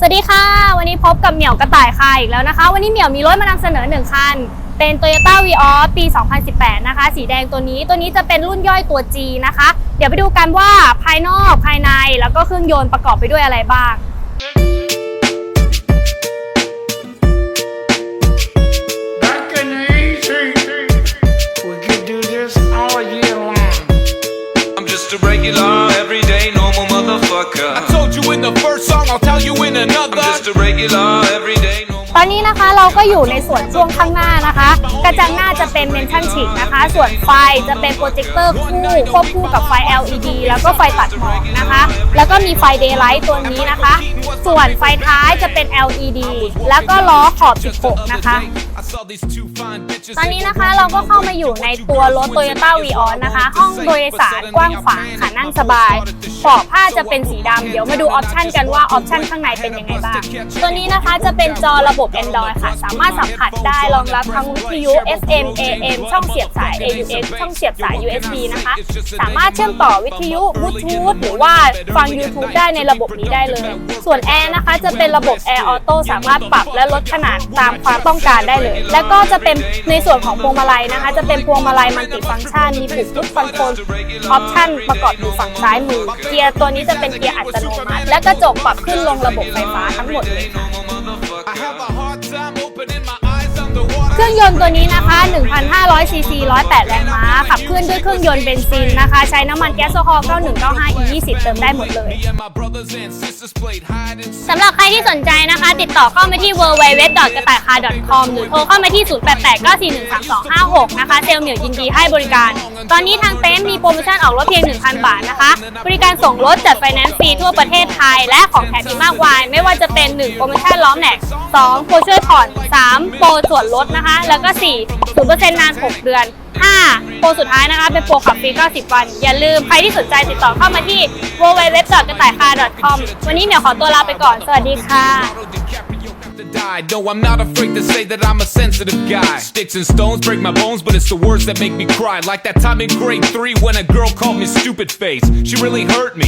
สวัสดีค่ะ วันนี้พบกับเหมียวกระต่ายค่ะอีกแล้วนะคะ วันนี้เหมียวมีรถมานำเสนอหนึ่งคัน เป็น Toyota v ีออปี 2018 นะคะ สีแดงตัวนี้ตัวนี้จะเป็นรุ่นย่อยตัว G นะคะ เดี๋ยวไปดูกันว่าภายนอกภายในแล้วก็เครื่องยนต์ประกอบไปด้วยอะไรบ้าง Back in the motherfucker. I told you in the first song, I'll tell you in I'm another. just a regular, everyday, อนนี้นะคะเราก็อยู่ในส่วนช่วงข้างหน้านะคะ กระจังหน้าจะเป็นเมนชั่นชิกนะคะ ส่วนไฟจะเป็นโปรเจคเตอร์คู่ควบคู่กับไฟ LED แล้วก็ไฟตัดหมอกนะคะ แล้วก็มีไฟ Daylight ตัวนี้นะคะ ส่วนไฟท้ายจะเป็น LED แล้วก็ล้อขอบ 16 นะคะ ตอนนี้นะคะเราก็เข้ามาอยู่ในตัวรถ Toyota v ีออนะคะ ห้องโดยสารกว้างขวางค่ะนั่งสบายปอกผ้าจะเป็นสีดำเดี๋ยวมาดูออปชันกันว่าออปชันข้างในเป็นยังไงบ้าง ตัวนี้นะคะจะเป็นจอระบบ Android ค่ะ สามารถสัมผัสได้รองรับทั้งวิทยุ FM AM ช่องเสียบสาย AUX ช่องเสียบสาย USB นะคะ สามารถเชื่อมต่อวิทยุบลูทูธหรือว่าฟัง YouTube ได้ในระบบนี้ได้เลย ส่วนแอร์นะคะจะเป็นระบบ Air Auto สามารถปรับและลดขนาดตามความต้องการได้เลย แล้วก็จะเป็นในส่วนของพวงมาลัยนะคะ จะเป็นพวงมาลัยมัลติฟังก์ชัน มีปุ่มทุกคอนโทรลออปชันประกอบอยู่ฝั่งซ้ายมือ เกียร์ตัวนี้จะเป็นเกียร์อัตโนมัติ และกระจกปรับขึ้นลงระบบไฟฟ้าทั้งหมดเลยค่ะ เครื่องยนต์ตัวนี้นะคะ 1,500 ซีซี 108 แรงม้า ขับเคลื่อนด้วยเครื่องยนต์เบนซินนะคะ ใช้น้ำมันแก๊สโซฮอล์9195 E20 เติมได้หมดเลย สำหรับใครที่สนใจนะคะ ติดต่อเข้ามาที่ www กระต่ายคา .com หรือโทรเข้ามาที่ 0889413256 นะคะ เซลล์เหมียวยินดีให้บริการ ตอนนี้ทางเต็นท์มีโปรโมชั่นออกรถเพียง 1,000 บาทนะคะ บริการส่งรถจัดไฟแนนซ์ฟรีทั่วประเทศไทย และของแถมอีกมากมาย ไม่ว่าจะเป็น 1 โปรโมชั่นล้อมแม็ก2โปรช่วยผ่อน 3 โปรส่วนลดนะคะคะ แล้วก็ 4 0%นาน 6 เดือน 5 โปรสุดท้ายนะคะ เป็นโปรขับฟรี 90 วัน อย่าลืม ใครที่สนใจติดต่อเข้ามาที่ www กระต่ายคา .com วันนี้เหมียวขอตัวลาไปก่อน สวัสดีค่ะ died. No, I'm not afraid to say that I'm a sensitive guy. Sticks and stones break my bones, but it's the words that make me cry. Like that time in grade three when a girl called me stupid face. She really hurt me.